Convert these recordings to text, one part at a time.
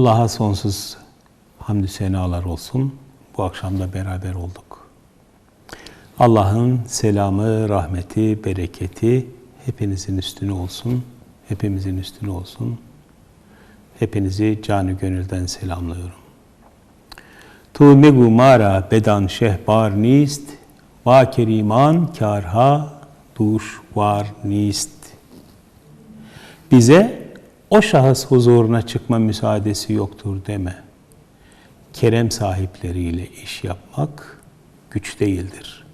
Allah'a sonsuz hamdü senalar olsun. Bu akşam da beraber olduk. Allah'ın selamı, rahmeti, bereketi hepinizin üstüne olsun. Hepimizin üstüne olsun. Hepinizi canı gönülden selamlıyorum. Tu megu mara bedan şehbar nist, va keriman karha duş var nist. Bize o şahıs huzuruna çıkma müsaadesi yoktur deme. Kerem sahipleriyle iş yapmak güç değildir.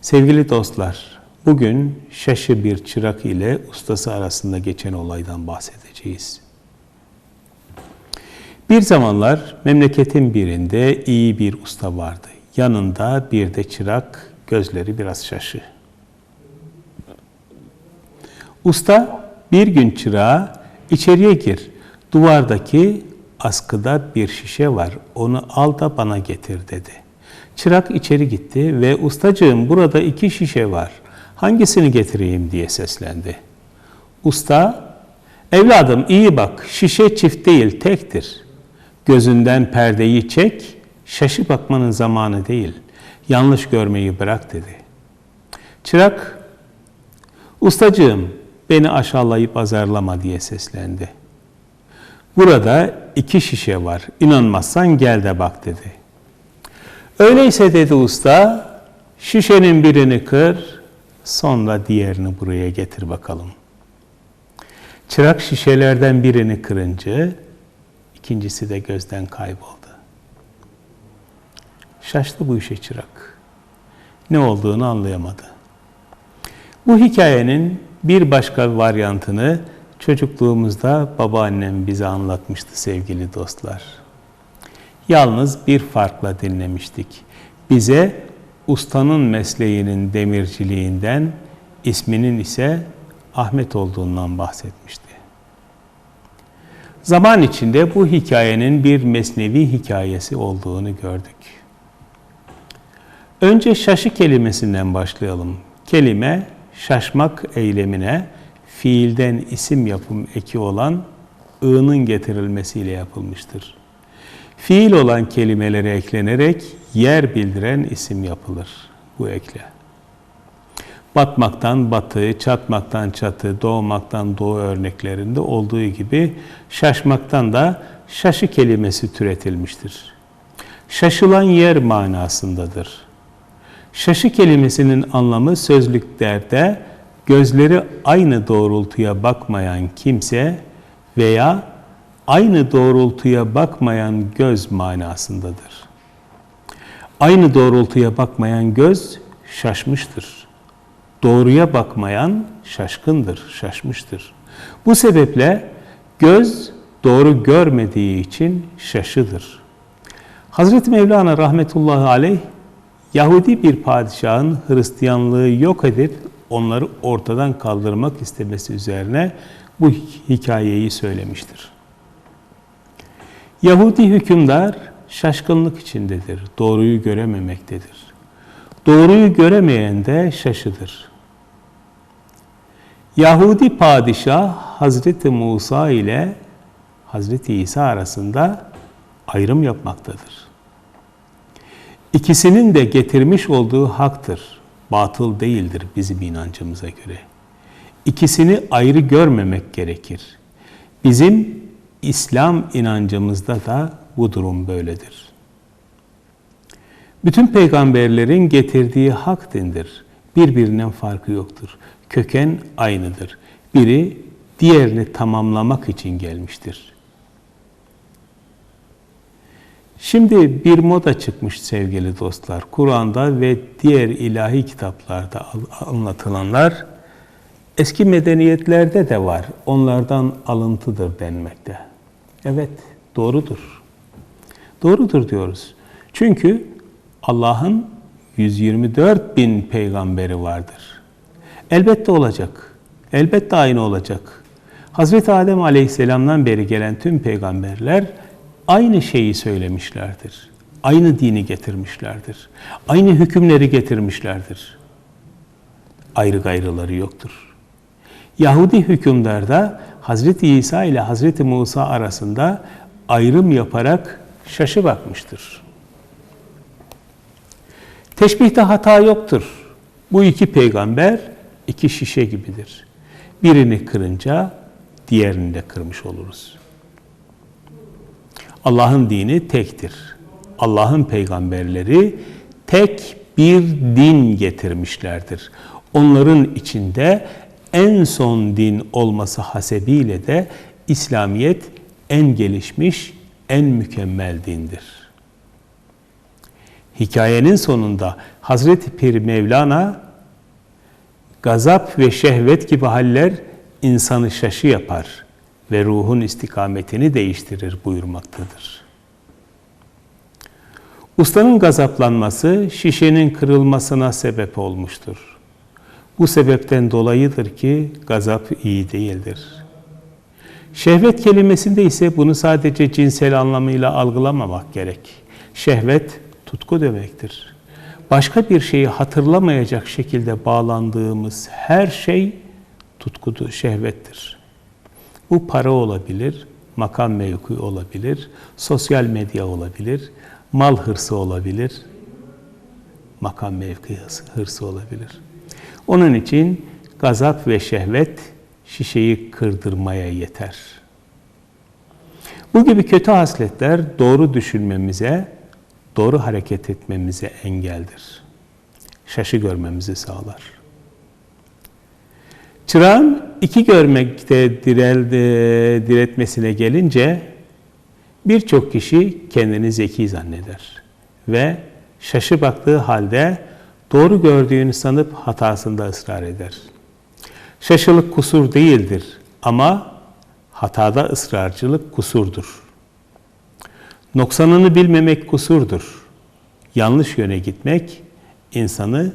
Sevgili dostlar, bugün şaşı bir çırak ile ustası arasında geçen olaydan bahsedeceğiz. Bir zamanlar memleketin birinde iyi bir usta vardı. Yanında bir de çırak, gözleri biraz şaşı. Usta bir gün çırağa içeriye gir. Duvardaki askıda bir şişe var. Onu al da bana getir dedi. Çırak içeri gitti ve ustacığım burada iki şişe var. Hangisini getireyim diye seslendi. Usta, evladım iyi bak şişe çift değil tektir. Gözünden perdeyi çek, şaşı bakmanın zamanı değil. Yanlış görmeyi bırak dedi. Çırak, ustacığım beni aşağılayıp azarlama diye seslendi. Burada iki şişe var. İnanmazsan gel de bak dedi. Öyleyse dedi usta, şişenin birini kır, sonra diğerini buraya getir bakalım. Çırak şişelerden birini kırınca ikincisi de gözden kayboldu. Şaştı bu işe çırak. Ne olduğunu anlayamadı. Bu hikayenin bir başka varyantını çocukluğumuzda babaannem bize anlatmıştı sevgili dostlar. Yalnız bir farkla dinlemiştik. Bize ustanın mesleğinin demirciliğinden, isminin ise Ahmet olduğundan bahsetmişti. Zaman içinde bu hikayenin bir mesnevi hikayesi olduğunu gördük. Önce şaşı kelimesinden başlayalım. Kelime şaşmak eylemine fiilden isim yapım eki olan ı'nın getirilmesiyle yapılmıştır. Fiil olan kelimelere eklenerek yer bildiren isim yapılır bu ekle. Batmaktan batı, çatmaktan çatı, doğmaktan doğu örneklerinde olduğu gibi şaşmaktan da şaşı kelimesi türetilmiştir. Şaşılan yer manasındadır. Şaşı kelimesinin anlamı sözlüklerde gözleri aynı doğrultuya bakmayan kimse veya aynı doğrultuya bakmayan göz manasındadır. Aynı doğrultuya bakmayan göz şaşmıştır. Doğruya bakmayan şaşkındır, şaşmıştır. Bu sebeple göz doğru görmediği için şaşıdır. Hazreti Mevlana rahmetullahi aleyh Yahudi bir padişahın Hristiyanlığı yok edip onları ortadan kaldırmak istemesi üzerine bu hikayeyi söylemiştir. Yahudi hükümdar şaşkınlık içindedir, doğruyu görememektedir. Doğruyu göremeyen de şaşıdır. Yahudi padişah Hazreti Musa ile Hazreti İsa arasında ayrım yapmaktadır. İkisinin de getirmiş olduğu haktır. Batıl değildir bizim inancımıza göre. İkisini ayrı görmemek gerekir. Bizim İslam inancımızda da bu durum böyledir. Bütün peygamberlerin getirdiği hak dindir. Birbirinden farkı yoktur. Köken aynıdır. Biri diğerini tamamlamak için gelmiştir. Şimdi bir moda çıkmış sevgili dostlar. Kur'an'da ve diğer ilahi kitaplarda anlatılanlar eski medeniyetlerde de var. Onlardan alıntıdır denmekte. Evet, doğrudur. Doğrudur diyoruz. Çünkü Allah'ın 124 bin peygamberi vardır. Elbette olacak. Elbette aynı olacak. Hazreti Adem Aleyhisselam'dan beri gelen tüm peygamberler aynı şeyi söylemişlerdir. Aynı dini getirmişlerdir. Aynı hükümleri getirmişlerdir. Ayrı gayrıları yoktur. Yahudi hükümdarda Hazreti İsa ile Hazreti Musa arasında ayrım yaparak şaşı bakmıştır. Teşbihte hata yoktur. Bu iki peygamber iki şişe gibidir. Birini kırınca diğerini de kırmış oluruz. Allah'ın dini tektir. Allah'ın peygamberleri tek bir din getirmişlerdir. Onların içinde en son din olması hasebiyle de İslamiyet en gelişmiş, en mükemmel dindir. Hikayenin sonunda Hazreti Pir Mevlana gazap ve şehvet gibi haller insanı şaşı yapar ve ruhun istikametini değiştirir buyurmaktadır. Ustanın gazaplanması şişenin kırılmasına sebep olmuştur. Bu sebepten dolayıdır ki gazap iyi değildir. Şehvet kelimesinde ise bunu sadece cinsel anlamıyla algılamamak gerek. Şehvet tutku demektir. Başka bir şeyi hatırlamayacak şekilde bağlandığımız her şey tutkudu, şehvettir. Bu para olabilir, makam mevki olabilir, sosyal medya olabilir, mal hırsı olabilir, makam mevki hırsı olabilir. Onun için gazap ve şehvet şişeyi kırdırmaya yeter. Bu gibi kötü hasletler doğru düşünmemize, doğru hareket etmemize engeldir. Şaşı görmemizi sağlar. Çırağın iki görmekte direldi, diretmesine gelince birçok kişi kendini zeki zanneder ve şaşı baktığı halde doğru gördüğünü sanıp hatasında ısrar eder. Şaşılık kusur değildir ama hatada ısrarcılık kusurdur. Noksanını bilmemek kusurdur. Yanlış yöne gitmek insanı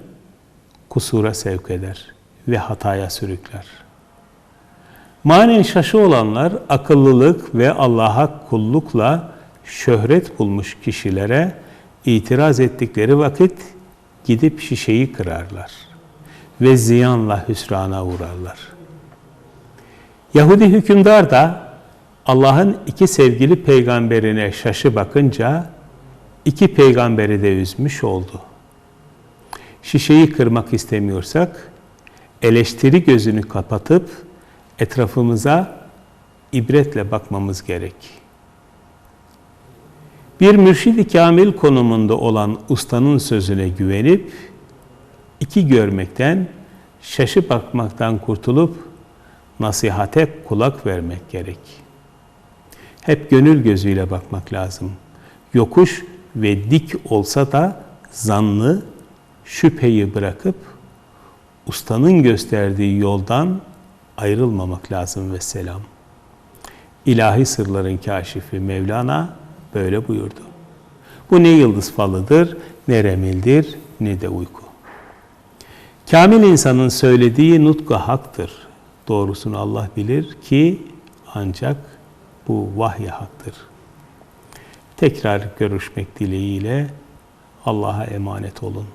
kusura sevk eder ve hataya sürükler. Manen şaşı olanlar akıllılık ve Allah'a kullukla şöhret bulmuş kişilere itiraz ettikleri vakit gidip şişeyi kırarlar ve ziyanla hüsrana uğrarlar. Yahudi hükümdar da Allah'ın iki sevgili peygamberine şaşı bakınca iki peygamberi de üzmüş oldu. Şişeyi kırmak istemiyorsak eleştiri gözünü kapatıp etrafımıza ibretle bakmamız gerek. Bir mürşidi kamil konumunda olan ustanın sözüne güvenip iki görmekten, şaşı bakmaktan kurtulup nasihate kulak vermek gerek. Hep gönül gözüyle bakmak lazım. Yokuş ve dik olsa da zanlı, şüpheyi bırakıp ustanın gösterdiği yoldan ayrılmamak lazım ve selam. İlahi sırların kaşifi Mevlana böyle buyurdu. Bu ne yıldız falıdır, ne remildir, ne de uyku. Kamil insanın söylediği nutku haktır. Doğrusunu Allah bilir ki ancak bu vahye haktır. Tekrar görüşmek dileğiyle Allah'a emanet olun.